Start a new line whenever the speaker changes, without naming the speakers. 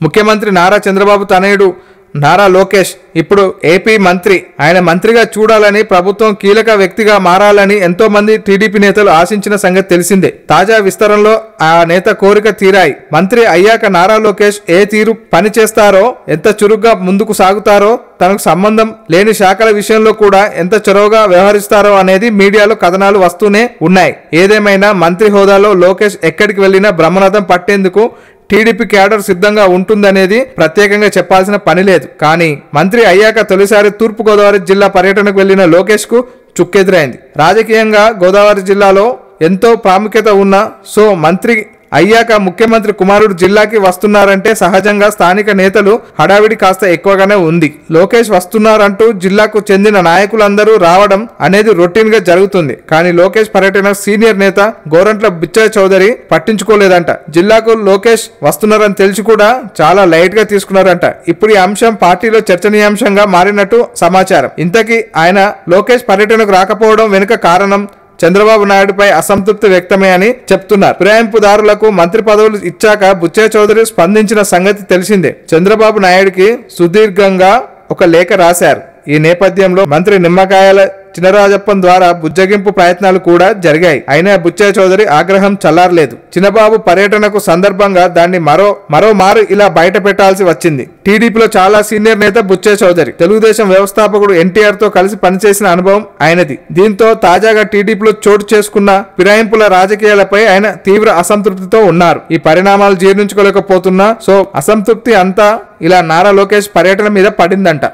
ముఖ్యమంత్రి నారా చంద్రబాబు తనయుడు నారా లోకేష్ ఇప్పుడు ఏపీ మంత్రి. ఆయన మంత్రిగా చూడాలని ప్రభుత్వం కీలక వ్యక్తిగా మారాలని ఎంతోమంది టీడీపీ నేతలు ఆశించిన సంగతి తెలిసిందే. తాజా విస్తరణలో ఆ నేత కోరిక తీరాయి. మంత్రి అయ్యాక నారా లోకేష్ ఏ తీరు పని చేస్తారో ఎంత చురుగ్గా ముందుకు సాగుతారో తనకు సంబంధం లేని శాఖల విషయంలో కూడా ఎంత చొరవగా వ్యవహరిస్తారో అనేది మీడియాలో కథనాలు వస్తూనే ఉన్నాయి. ఏదేమైనా మంత్రి హోదాలో లోకేష్ ఎక్కడికి వెళ్ళినా బ్రహ్మరథం పట్టేందుకు టీడీపీ క్యాడర్ సిద్ధంగా ఉంటుందనేది ప్రత్యేకంగా చెప్పాల్సిన పని లేదు. కానీ మంత్రి అయ్యాక తొలిసారి తూర్పుగోదావరి జిల్లా పర్యటనకు వెళ్ళిన లోకేష్కు చుక్కెదురైంది. రాజకీయంగా గోదావరి జిల్లాలో ఎంతో ప్రాముఖ్యత ఉన్న సో మంత్రి అయ్యాక ముఖ్యమంత్రి కుమారుడు జిల్లాకి వస్తున్నారంటే సహజంగా స్థానిక నేతలు హడావిడి కాస్త ఎక్కువగానే ఉంది. లోకేష్ వస్తున్నారంటూ జిల్లాకు చెందిన నాయకులందరూ రావడం అనేది రొటీన్గా జరుగుతుంది. కానీ లోకేష్ పర్యటన సీనియర్ నేత గోరంట్ల బిచ్చయ్య చౌదరి పట్టించుకోలేదంట. జిల్లాకు లోకేష్ వస్తున్నారని తెలిసి కూడా చాలా లైట్గా తీసుకున్నారంట. ఇప్పుడు ఈ అంశం పార్టీలో చర్చనీయాంశంగా మారినట్టు సమాచారం. ఇంతకీ ఆయన లోకేష్ పర్యటనకు రాకపోవడం వెనుక కారణం చంద్రబాబు నాయుడుపై అసంతృప్తి వ్యక్తమే అని చెప్తున్నారు. ఫిరాయింపుదారులకు మంత్రి పదవులు ఇచ్చాక బుచ్చయ్య చౌదరి స్పందించిన సంగతి తెలిసిందే. చంద్రబాబు నాయుడికి సుదీర్ఘంగా ఒక లేఖ రాశారు. ఈ నేపథ్యంలో మంత్రి నిమ్మకాయల చినరాజప్పన్ ద్వారా బుజ్జగింపు ప్రయత్నాలు కూడా జరిగాయి. అయినా బుచ్చయ్య చౌదరి ఆగ్రహం చల్లారలేదు. చిన్నబాబు పర్యటనకు సందర్భంగా దాన్ని మరో మరో మారు ఇలా బయట పెట్టాల్సి వచ్చింది. టీడీపీలో చాలా సీనియర్ నేత బుచ్చయ్య చౌదరి. తెలుగుదేశం వ్యవస్థాపకుడు ఎన్టీఆర్తో కలిసి పనిచేసిన అనుభవం ఆయనది. దీంతో తాజాగా టీడీపీలో చోటు చేసుకున్న ఫిరాయింపుల రాజకీయాలపై ఆయన తీవ్ర అసంతృప్తితో ఉన్నారు. ఈ పరిణామాలు జీర్ణించుకోలేకపోతున్నా సో అసంతృప్తి అంతా ఇలా నారా లోకేష్ పర్యటన మీద పడిందంట.